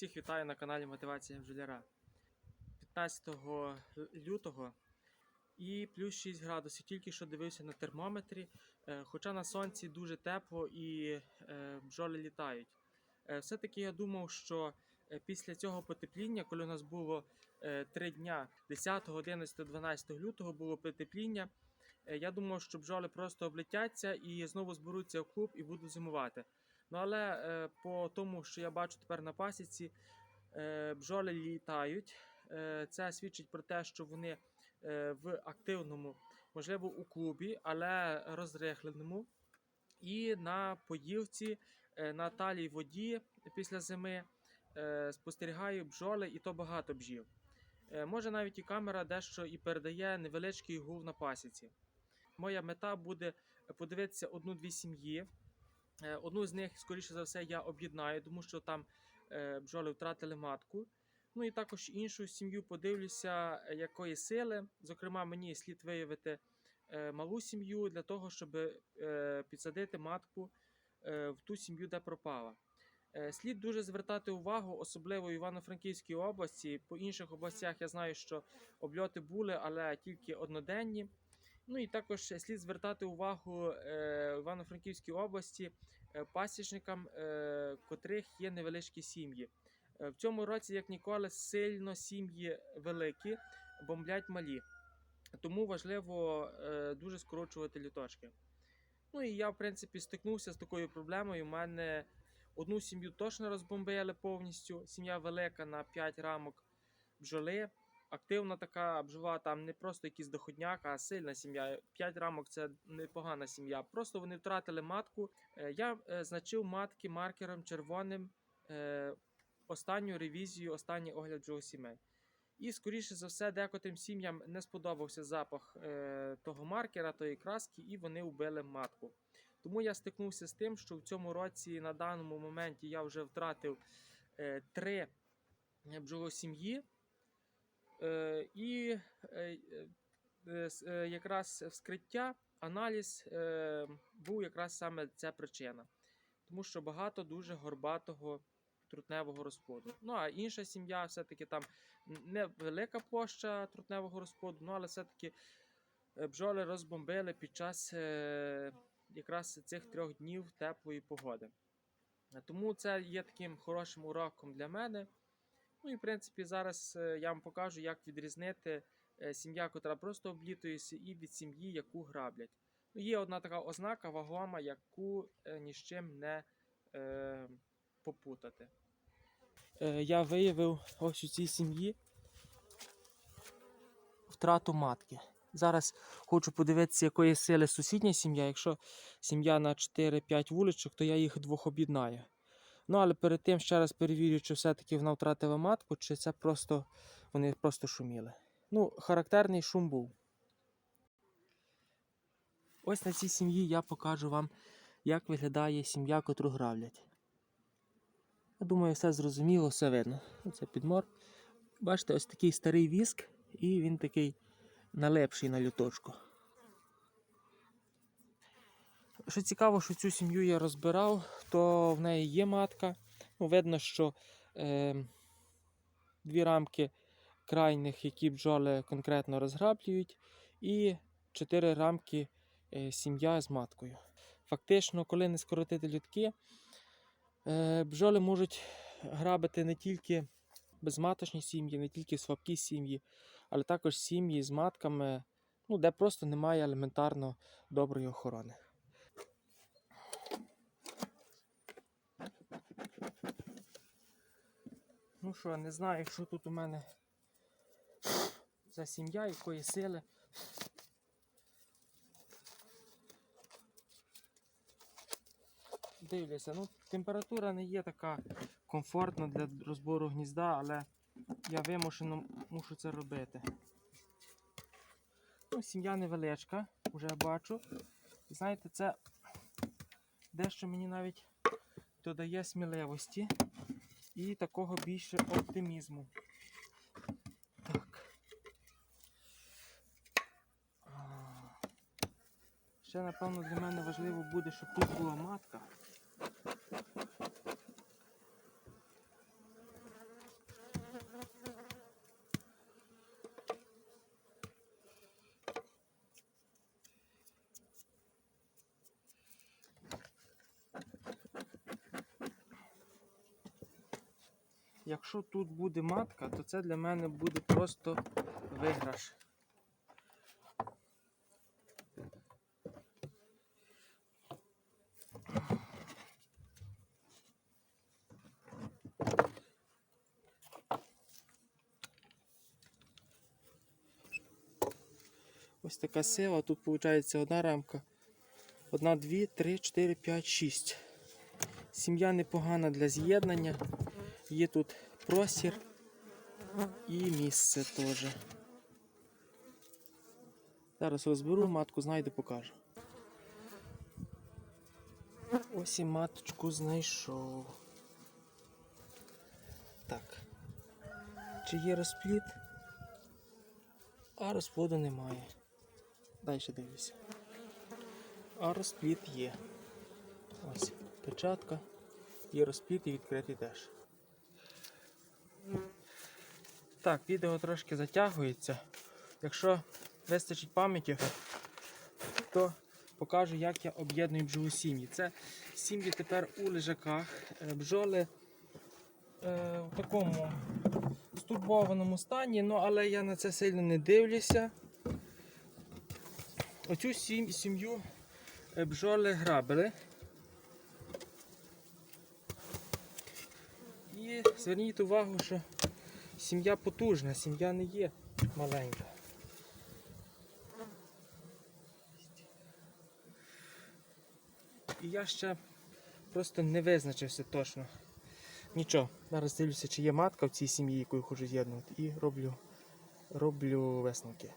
Всіх вітаю на каналі Мотивація бджоляра. 15 лютого і плюс 6 градусів. Тільки що дивився на термометрі. Е, Хоча на сонці дуже тепло і е, бджоли літають. Е, Все-таки я думав, що після цього потепління, коли у нас було 3 дня, 10, 11, 12 лютого було потепління. Я думав, що бджоли просто облетяться і знову зберуться в клуб і будуть зимувати. Ну але е, по тому, що я бачу тепер на пасіці, е, бджоли літають. Е, це свідчить про те, що вони в активному, можливо, у клубі, але розрихленому. І на поївці, на талій воді після зими спостерігаю бджоли, і то багато бджіл. Е, може навіть і камера дещо і передає невеличкий гул на пасіці. Моя мета буде подивитися одну-дві сім'ї. Е, Одну з них, скоріше за все, я об'єднаю, тому що там е, бджоли втратили матку. Ну і також іншу сім'ю подивлюся, е, якої сили. Зокрема, мені слід виявити малу сім'ю для того, щоб підсадити матку в ту сім'ю, де пропала. Слід дуже звертати увагу, особливо в Івано-Франківській області. По інших областях я знаю, що обльоти були, але тільки одноденні. Ну і також слід звертати увагу е, Івано-Франківській області е, пасічникам, е, котрих є невеличкі сім'ї. Е, В цьому році, як ніколи, сильно сім'ї великі, бомблять малі. Тому важливо е, дуже скорочувати літочки. Ну і я, в принципі, стикнувся з такою проблемою. У мене одну сім'ю точно розбомбили повністю. Сім'я велика на 5 рамок бджоли. Активна така бджола, там не просто якийсь доходняк, а сильна сім'я. 5 рамок це непогана сім'я. Просто вони втратили матку. Е, Я е, значив матки маркером червоним е, останню ревізію, останній огляд бджолосімей. І, скоріше за все, декотрим сім'ям не сподобався запах е, того маркера, тої краски, і вони вбили матку. Тому я стикнувся з тим, що в цьому році на даному моменті я вже втратив е, три бджолосім'ї. Е, і е, е, якраз вскриття, аналіз був якраз саме ця причина. Тому що багато дуже горбатого трутневого розплоду. Ну а інша сім'я, все-таки там невелика площа трутневого розплоду, ну але все-таки бджоли розбомбили під час якраз цих трьох днів теплої погоди. Тому це є таким хорошим уроком для мене. Ну і в принципі зараз е, я вам покажу, як відрізнити е, сім'я, котра просто облітується, і від сім'ї, яку граблять. Ну, є одна така ознака вагома, яку е, ні з чим не е, попутати. Е, я виявив ось у цій сім'ї втрату матки. Зараз хочу подивитися, якої сили сусідня сім'я. Якщо сім'я на 4-5 вуличок, то я їх двох об'єднаю. Ну, але перед тим ще раз перевірю, чи все-таки вона втратила матку, чи це просто вони просто шуміли. Ну, характерний шум був. Ось на цій сім'ї я покажу вам, як виглядає сім'я, котру гравлять. Я думаю, все зрозуміло, все видно. Це підмор. Бачите, ось такий старий віск, і він такий налепший на люточку. Що цікаво, що цю сім'ю я розбирав, то в неї є матка. Ну, видно, що е, дві рамки крайних, які бджоли конкретно розграблюють, і чотири рамки е, сім'я з маткою. Фактично, коли не скоротити лютки, е, бджоли можуть грабити не тільки безматочні сім'ї, не тільки слабкі сім'ї, але також сім'ї з матками, ну, де просто немає елементарно доброї охорони. Ну що, не знаю, що тут у мене за сім'я, якої сили. Дивлюся, ну температура не є така комфортна для розбору гнізда, але я вимушено мушу це робити. Ну, сім'я невеличка, вже бачу. І знаєте, це дещо мені навіть додає сміливості і такого більше оптимізму. Так. Ще, напевно, для мене важливо буде, щоб тут була матка. Якщо тут буде матка, то це для мене буде просто виграш. Ось така сила. Тут виходить одна рамка. Одна, дві, три, чотири, п'ять, шість. Сім'я непогана для з'єднання. Є тут простір і місце теж. Зараз розберу, матку знайду, покажу. Ось і маточку знайшов. Так. Чи є розпліт? А розплоду немає. Далі дивлюся. А розпліт є. Ось печатка. Є розпліт і відкритий теж. Так, відео трошки затягується. Якщо вистачить пам'яті, то покажу, як я об'єдную бджолу сім'ї. Це сім'ї тепер у лежаках. Е, Бджоли е, в такому стурбованому стані, ну але я на це сильно не дивлюся. Оцю сім'ю е, бджоли грабили. І зверніть увагу, що сім'я потужна, сім'я не є маленька. І я ще просто не визначився точно. Нічого, зараз дивлюся, чи є матка в цій сім'ї, яку я хочу з'єднувати, і роблю, роблю висновки.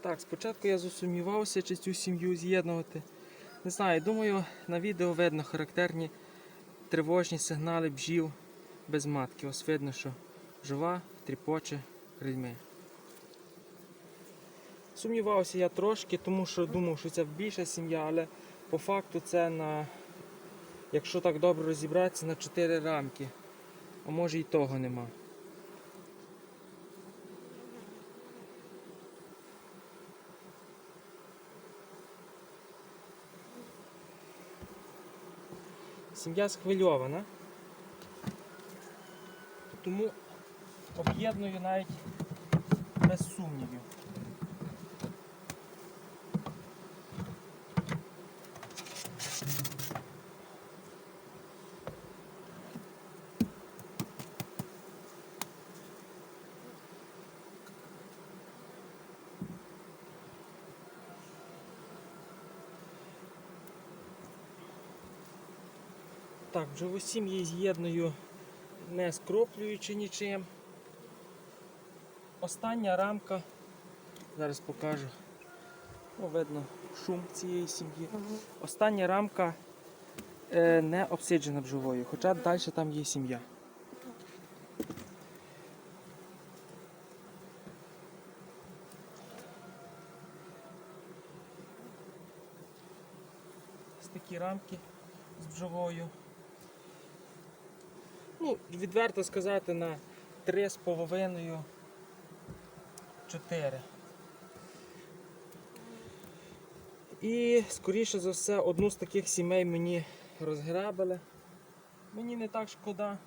Так, спочатку я засумнівався, чи цю сім'ю з'єднувати. Не знаю, думаю, на відео видно характерні тривожні сигнали бжів без матки. Ось видно, що жива, тріпоче крильми. Сумнівався я трошки, тому що думав, що це більша сім'я, але по факту це на, якщо так добре розібратися, на 4 рамки. А може і того нема. Сім'я схвильована. Тому об'єдную навіть без сумнівів. Так, вже в усім її з'єдную, не скроплюючи нічим. Остання рамка, зараз покажу. О, видно шум цієї сім'ї. Остання рамка е, не обсиджена бджолою, хоча далі там є сім'я. Ось такі рамки з бджолою. Ну, відверто сказати, на 3,5 4. І, скоріше за все, одну з таких сімей мені розграбили. Мені не так шкода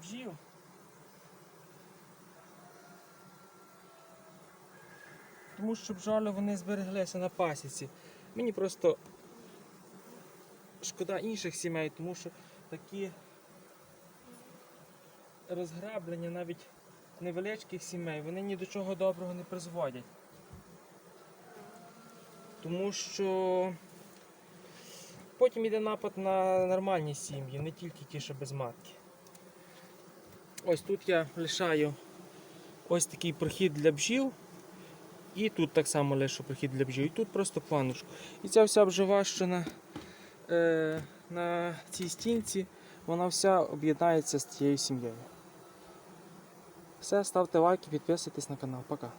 бджіл. Тому що бджоли вони збереглися на пасіці. Мені просто шкода інших сімей, тому що такі розграблення навіть невеличких сімей, вони ні до чого доброго не призводять. Тому що потім йде напад на нормальні сім'ї, не тільки ті, що без матки. Ось тут я лишаю ось такий прохід для бджіл. І тут так само лишу прохід для бджіл. І тут просто планочку. І ця вся бджова, е, на цій стінці, вона вся об'єднається з цією сім'єю. Все, ставте лайки, підписуйтесь на канал. Пока.